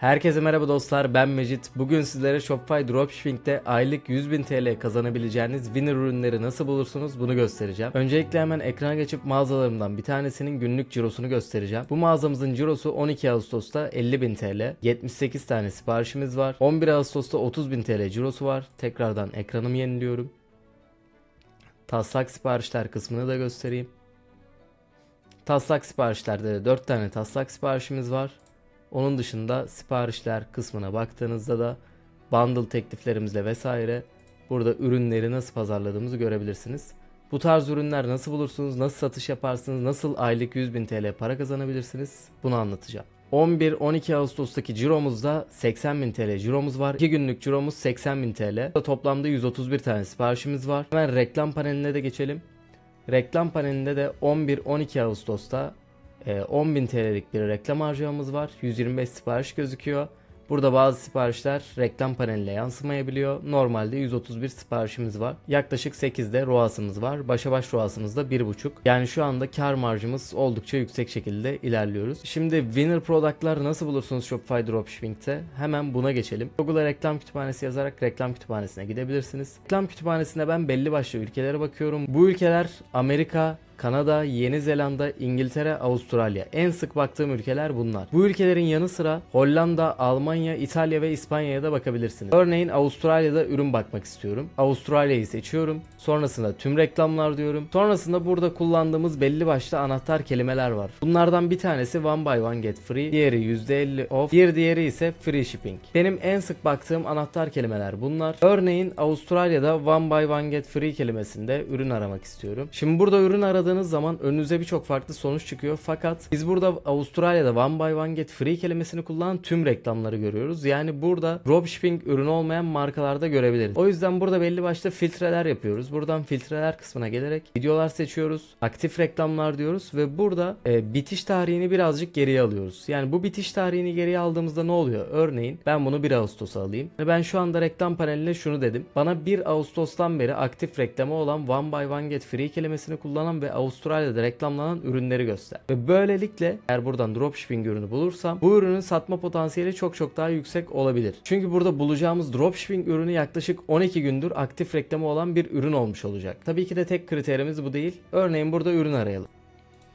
Herkese merhaba dostlar ben Mecit. Bugün sizlere Shopify Dropshipping'de aylık 100.000 TL kazanabileceğiniz winner ürünleri nasıl bulursunuz bunu göstereceğim. Öncelikle hemen ekrana geçip mağazalarımdan bir tanesinin günlük cirosunu göstereceğim. Bu mağazamızın cirosu 12 Ağustos'ta 50.000 TL. 78 tane siparişimiz var. 11 Ağustos'ta 30.000 TL cirosu var. Tekrardan ekranımı yeniliyorum. Taslak siparişler kısmını da göstereyim. Taslak siparişlerde de 4 tane taslak siparişimiz var. Onun dışında siparişler kısmına baktığınızda da bundle tekliflerimizle vesaire burada ürünleri nasıl pazarladığımızı görebilirsiniz. Bu tarz ürünler nasıl bulursunuz, nasıl satış yaparsınız, nasıl aylık 100.000 TL para kazanabilirsiniz bunu anlatacağım. 11-12 Ağustos'taki ciromuzda 80.000 TL ciromuz var. 2 günlük ciromuz 80.000 TL. Toplamda 131 tane siparişimiz var. Hemen reklam paneline de geçelim. Reklam panelinde de 11-12 Ağustos'ta e, 10.000 TL'lik bir reklam harcamamız var. 125 sipariş gözüküyor. Burada bazı siparişler reklam paneline yansımayabiliyor. Normalde 131 siparişimiz var. Yaklaşık 8'de ROAS'ımız var. Başa baş ROAS'ımız da 1.5. Yani şu anda kar marjımız oldukça yüksek şekilde ilerliyoruz. Şimdi winner product'lar nasıl bulursunuz Shopify Dropshipping'te? Hemen buna geçelim. Google'a reklam kütüphanesi yazarak reklam kütüphanesine gidebilirsiniz. Reklam kütüphanesinde ben belli başlı ülkelere bakıyorum. Bu ülkeler Amerika, Kanada, Yeni Zelanda, İngiltere, Avustralya. En sık baktığım ülkeler bunlar. Bu ülkelerin yanı sıra Hollanda, Almanya, İtalya ve İspanya'ya da bakabilirsiniz. Örneğin Avustralya'da ürün bakmak istiyorum. Avustralya'yı seçiyorum. Sonrasında tüm reklamlar diyorum. Sonrasında burada kullandığımız belli başlı anahtar kelimeler var. Bunlardan bir tanesi one buy one get free, diğeri %50 off, bir diğeri ise free shipping. Benim en sık baktığım anahtar kelimeler bunlar. Örneğin Avustralya'da one buy one get free kelimesinde ürün aramak istiyorum. Şimdi burada ürün aradığınız zaman önünüze birçok farklı sonuç çıkıyor. Fakat biz burada Avustralya'da one buy one get free kelimesini kullanan tüm reklamları görüyoruz. Yani burada dropshipping ürünü olmayan markalarda görebiliriz. O yüzden burada belli başlı filtreler yapıyoruz. Buradan filtreler kısmına gelerek videolar seçiyoruz. Aktif reklamlar diyoruz ve burada e, bitiş tarihini birazcık geriye alıyoruz. Yani bu bitiş tarihini geriye aldığımızda ne oluyor? Örneğin ben bunu 1 Ağustos'a alayım. Ve ben şu anda reklam paneline şunu dedim. Bana 1 Ağustos'tan beri aktif reklamı olan one buy one get free kelimesini kullanan ve Avustralya'da reklamlanan ürünleri göster. Ve böylelikle eğer buradan dropshipping ürünü bulursam bu ürünün satma potansiyeli çok çok daha yüksek olabilir. Çünkü burada bulacağımız dropshipping ürünü yaklaşık 12 gündür aktif reklamı olan bir ürün olmuş olacak. Tabii ki de tek kriterimiz bu değil. Örneğin burada ürün arayalım.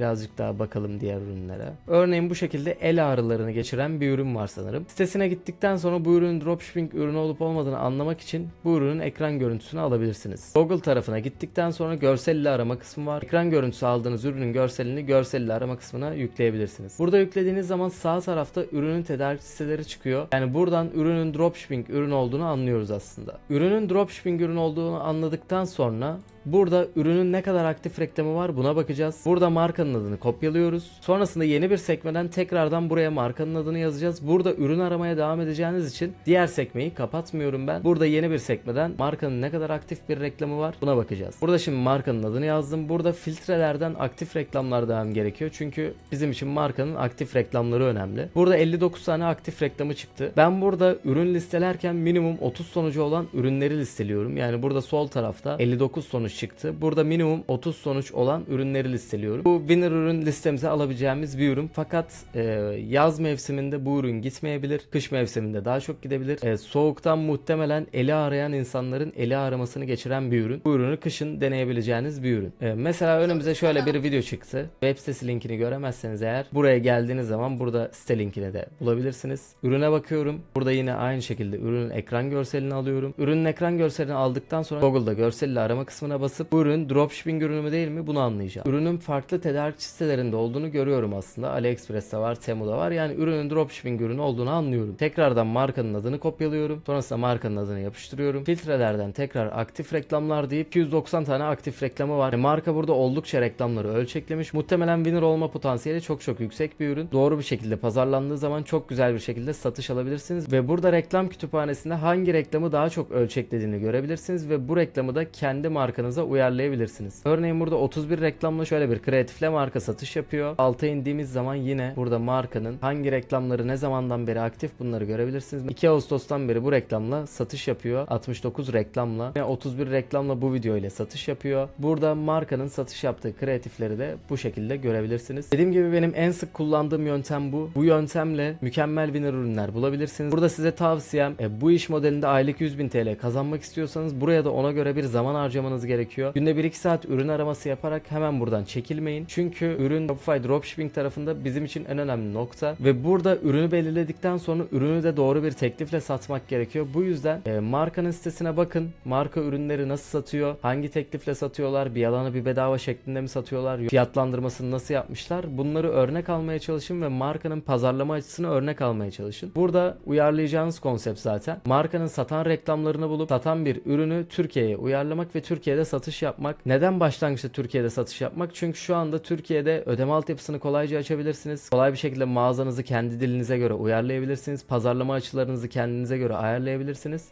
Birazcık daha bakalım diğer ürünlere. Örneğin bu şekilde el ağrılarını geçiren bir ürün var sanırım. Sitesine gittikten sonra bu ürünün dropshipping ürünü olup olmadığını anlamak için bu ürünün ekran görüntüsünü alabilirsiniz. Google tarafına gittikten sonra görsel ile arama kısmı var. Ekran görüntüsü aldığınız ürünün görselini görsel ile arama kısmına yükleyebilirsiniz. Burada yüklediğiniz zaman sağ tarafta ürünün tedarik siteleri çıkıyor. Yani buradan ürünün dropshipping ürün olduğunu anlıyoruz aslında. Ürünün dropshipping ürün olduğunu anladıktan sonra Burada ürünün ne kadar aktif reklamı var buna bakacağız. Burada markanın adını kopyalıyoruz. Sonrasında yeni bir sekmeden tekrardan buraya markanın adını yazacağız. Burada ürün aramaya devam edeceğiniz için diğer sekmeyi kapatmıyorum ben. Burada yeni bir sekmeden markanın ne kadar aktif bir reklamı var buna bakacağız. Burada şimdi markanın adını yazdım. Burada filtrelerden aktif reklamlar devam gerekiyor. Çünkü bizim için markanın aktif reklamları önemli. Burada 59 tane aktif reklamı çıktı. Ben burada ürün listelerken minimum 30 sonucu olan ürünleri listeliyorum. Yani burada sol tarafta 59 sonuç çıktı. Burada minimum 30 sonuç olan ürünleri listeliyorum. Bu winner ürün listemize alabileceğimiz bir ürün. Fakat e, yaz mevsiminde bu ürün gitmeyebilir. Kış mevsiminde daha çok gidebilir. E, soğuktan muhtemelen eli arayan insanların eli aramasını geçiren bir ürün. Bu ürünü kışın deneyebileceğiniz bir ürün. E, mesela önümüze şöyle bir video çıktı. Web sitesi linkini göremezseniz eğer buraya geldiğiniz zaman burada site linkini de bulabilirsiniz. Ürüne bakıyorum. Burada yine aynı şekilde ürünün ekran görselini alıyorum. Ürünün ekran görselini aldıktan sonra Google'da görselle arama kısmına basıp bu ürün dropshipping ürünü değil mi bunu anlayacağım. Ürünün farklı tedarikçi sitelerinde olduğunu görüyorum aslında. AliExpress'te var, Temu'da var. Yani ürünün dropshipping ürünü olduğunu anlıyorum. Tekrardan markanın adını kopyalıyorum. Sonrasında markanın adını yapıştırıyorum. Filtrelerden tekrar aktif reklamlar deyip 290 tane aktif reklamı var. E, marka burada oldukça reklamları ölçeklemiş. Muhtemelen winner olma potansiyeli çok çok yüksek bir ürün. Doğru bir şekilde pazarlandığı zaman çok güzel bir şekilde satış alabilirsiniz. Ve burada reklam kütüphanesinde hangi reklamı daha çok ölçeklediğini görebilirsiniz. Ve bu reklamı da kendi markanız reklamlarınıza uyarlayabilirsiniz. Örneğin burada 31 reklamla şöyle bir kreatifle marka satış yapıyor. Alta indiğimiz zaman yine burada markanın hangi reklamları ne zamandan beri aktif bunları görebilirsiniz. 2 Ağustos'tan beri bu reklamla satış yapıyor. 69 reklamla ve 31 reklamla bu video ile satış yapıyor. Burada markanın satış yaptığı kreatifleri de bu şekilde görebilirsiniz. Dediğim gibi benim en sık kullandığım yöntem bu. Bu yöntemle mükemmel winner ürünler bulabilirsiniz. Burada size tavsiyem e, bu iş modelinde aylık 100.000 TL kazanmak istiyorsanız buraya da ona göre bir zaman harcamanız gerekiyor. Günde 1-2 saat ürün araması yaparak hemen buradan çekilmeyin. Çünkü ürün Shopify Dropshipping tarafında bizim için en önemli nokta ve burada ürünü belirledikten sonra ürünü de doğru bir teklifle satmak gerekiyor. Bu yüzden e, markanın sitesine bakın. Marka ürünleri nasıl satıyor? Hangi teklifle satıyorlar? Bir yalana bir bedava şeklinde mi satıyorlar? Fiyatlandırmasını nasıl yapmışlar? Bunları örnek almaya çalışın ve markanın pazarlama açısını örnek almaya çalışın. Burada uyarlayacağınız konsept zaten. Markanın satan reklamlarını bulup satan bir ürünü Türkiye'ye uyarlamak ve Türkiye'de satış yapmak. Neden başlangıçta Türkiye'de satış yapmak? Çünkü şu anda Türkiye'de ödeme altyapısını kolayca açabilirsiniz. Kolay bir şekilde mağazanızı kendi dilinize göre uyarlayabilirsiniz. Pazarlama açılarınızı kendinize göre ayarlayabilirsiniz.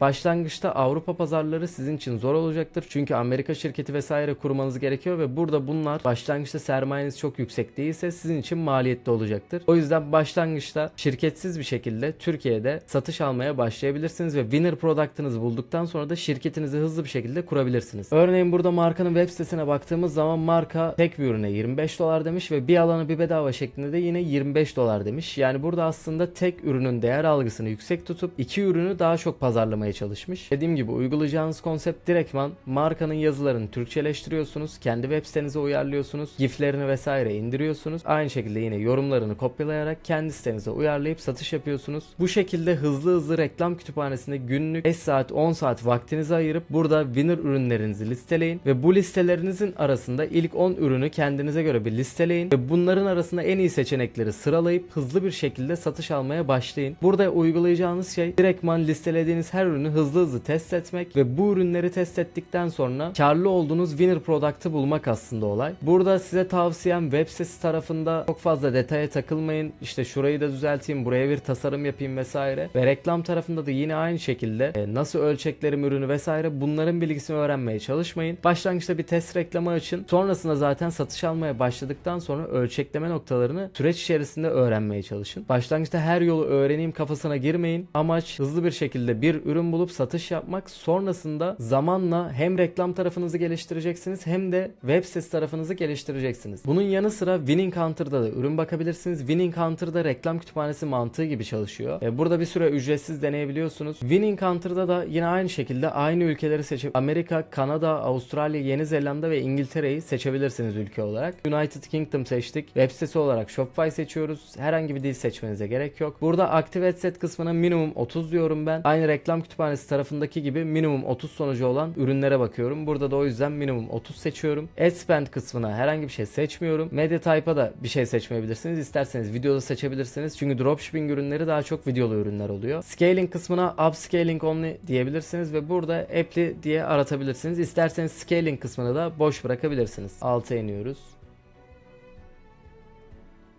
Başlangıçta Avrupa pazarları sizin için zor olacaktır. Çünkü Amerika şirketi vesaire kurmanız gerekiyor ve burada bunlar başlangıçta sermayeniz çok yüksek değilse sizin için maliyetli olacaktır. O yüzden başlangıçta şirketsiz bir şekilde Türkiye'de satış almaya başlayabilirsiniz ve winner product'ınızı bulduktan sonra da şirketinizi hızlı bir şekilde kurabilirsiniz. Örneğin burada markanın web sitesine baktığımız zaman marka tek bir ürüne 25 dolar demiş ve bir alanı bir bedava şeklinde de yine 25 dolar demiş. Yani burada aslında tek ürünün değer algısını yüksek tutup iki ürünü daha çok pazarlamaya çalışmış. Dediğim gibi uygulayacağınız konsept direktman markanın yazılarını Türkçeleştiriyorsunuz. Kendi web sitenize uyarlıyorsunuz. GIF'lerini vesaire indiriyorsunuz. Aynı şekilde yine yorumlarını kopyalayarak kendi sitenize uyarlayıp satış yapıyorsunuz. Bu şekilde hızlı hızlı reklam kütüphanesinde günlük 5 saat 10 saat vaktinizi ayırıp burada winner ürünlerinizi listeleyin ve bu listelerinizin arasında ilk 10 ürünü kendinize göre bir listeleyin ve bunların arasında en iyi seçenekleri sıralayıp hızlı bir şekilde satış almaya başlayın. Burada uygulayacağınız şey direktman listelediğiniz her ürünü hızlı hızlı test etmek ve bu ürünleri test ettikten sonra karlı olduğunuz winner product'ı bulmak aslında olay. Burada size tavsiyem web sitesi tarafında çok fazla detaya takılmayın. İşte şurayı da düzelteyim, buraya bir tasarım yapayım vesaire. Ve reklam tarafında da yine aynı şekilde e, nasıl ölçeklerim ürünü vesaire bunların bilgisini öğrenmeye çalışmayın. Başlangıçta bir test reklamı açın. Sonrasında zaten satış almaya başladıktan sonra ölçekleme noktalarını süreç içerisinde öğrenmeye çalışın. Başlangıçta her yolu öğreneyim kafasına girmeyin. Amaç hızlı bir şekilde bir ürün bulup satış yapmak. Sonrasında zamanla hem reklam tarafınızı geliştireceksiniz hem de web sitesi tarafınızı geliştireceksiniz. Bunun yanı sıra Winning Counter'da da ürün bakabilirsiniz. Winning Counter'da reklam kütüphanesi mantığı gibi çalışıyor. E, Burada bir süre ücretsiz deneyebiliyorsunuz. Winning Counter'da da yine aynı şekilde aynı ülkeleri seçip Amerika, Kanada, Avustralya, Yeni Zelanda ve İngiltere'yi seçebilirsiniz ülke olarak. United Kingdom seçtik. Web sitesi olarak Shopify seçiyoruz. Herhangi bir dil seçmenize gerek yok. Burada Active Set kısmına minimum 30 diyorum ben. Aynı reklam kütüphanesi tarafındaki gibi minimum 30 sonucu olan ürünlere bakıyorum. Burada da o yüzden minimum 30 seçiyorum. Ad Spend kısmına herhangi bir şey seçmiyorum. Media Type'a da bir şey seçmeyebilirsiniz. İsterseniz videoda seçebilirsiniz. Çünkü dropshipping ürünleri daha çok videolu ürünler oluyor. Scaling kısmına Upscaling Only diyebilirsiniz ve burada Apply diye aratabilirsiniz. İsterseniz Scaling kısmını da boş bırakabilirsiniz. Alta iniyoruz.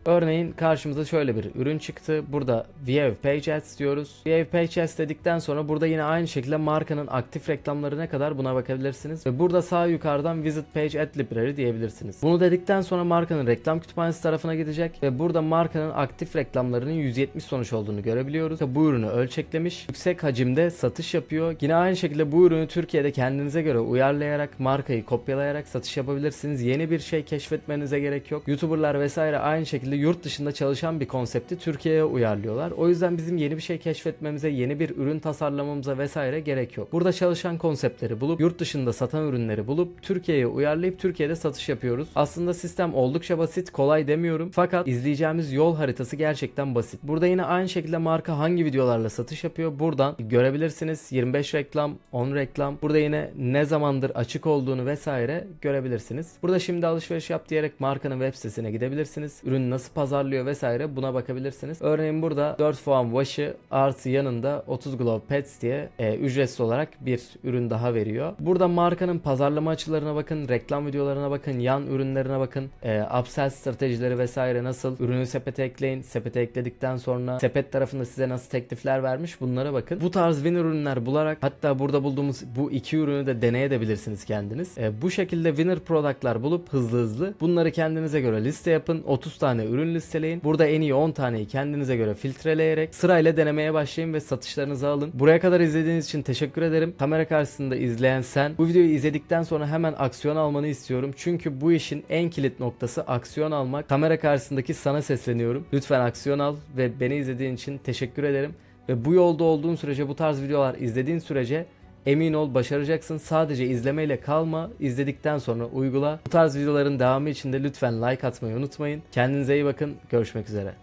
Örneğin karşımıza şöyle bir ürün çıktı. Burada View Page diyoruz. View Page dedikten sonra burada yine aynı şekilde markanın aktif reklamları ne kadar buna bakabilirsiniz. Ve burada sağ yukarıdan Visit Page Ad Library diyebilirsiniz. Bunu dedikten sonra markanın reklam kütüphanesi tarafına gidecek ve burada markanın aktif reklamlarının 170 sonuç olduğunu görebiliyoruz. Bu ürünü ölçeklemiş. Yüksek hacimde satış yapıyor. Yine aynı şekilde bu ürünü Türkiye'de kendinize göre uyarlayarak markayı kopyalayarak satış yapabilirsiniz. Yeni bir şey keşfetmenize gerek yok. YouTuber'lar vesaire aynı şekilde yurt dışında çalışan bir konsepti Türkiye'ye uyarlıyorlar. O yüzden bizim yeni bir şey keşfetmemize, yeni bir ürün tasarlamamıza vesaire gerek yok. Burada çalışan konseptleri bulup, yurt dışında satan ürünleri bulup Türkiye'ye uyarlayıp Türkiye'de satış yapıyoruz. Aslında sistem oldukça basit, kolay demiyorum. Fakat izleyeceğimiz yol haritası gerçekten basit. Burada yine aynı şekilde marka hangi videolarla satış yapıyor buradan görebilirsiniz. 25 reklam, 10 reklam. Burada yine ne zamandır açık olduğunu vesaire görebilirsiniz. Burada şimdi alışveriş yap diyerek markanın web sitesine gidebilirsiniz. Ürünü nasıl nasıl pazarlıyor vesaire buna bakabilirsiniz. Örneğin burada 4 puan washi artı yanında 30 Glow Pets diye e, ücretsiz olarak bir ürün daha veriyor. Burada markanın pazarlama açılarına bakın, reklam videolarına bakın, yan ürünlerine bakın, e, upsell stratejileri vesaire nasıl, ürünü sepete ekleyin, sepete ekledikten sonra sepet tarafında size nasıl teklifler vermiş bunlara bakın. Bu tarz win ürünler bularak hatta burada bulduğumuz bu iki ürünü de deneyebilirsiniz kendiniz. E, bu şekilde winner product'lar bulup hızlı hızlı bunları kendinize göre liste yapın. 30 tane ürün listeleyin. Burada en iyi 10 taneyi kendinize göre filtreleyerek sırayla denemeye başlayın ve satışlarınızı alın. Buraya kadar izlediğiniz için teşekkür ederim. Kamera karşısında izleyen sen bu videoyu izledikten sonra hemen aksiyon almanı istiyorum. Çünkü bu işin en kilit noktası aksiyon almak. Kamera karşısındaki sana sesleniyorum. Lütfen aksiyon al ve beni izlediğin için teşekkür ederim. Ve bu yolda olduğun sürece bu tarz videolar izlediğin sürece Emin ol başaracaksın. Sadece izlemeyle kalma. İzledikten sonra uygula. Bu tarz videoların devamı için de lütfen like atmayı unutmayın. Kendinize iyi bakın. Görüşmek üzere.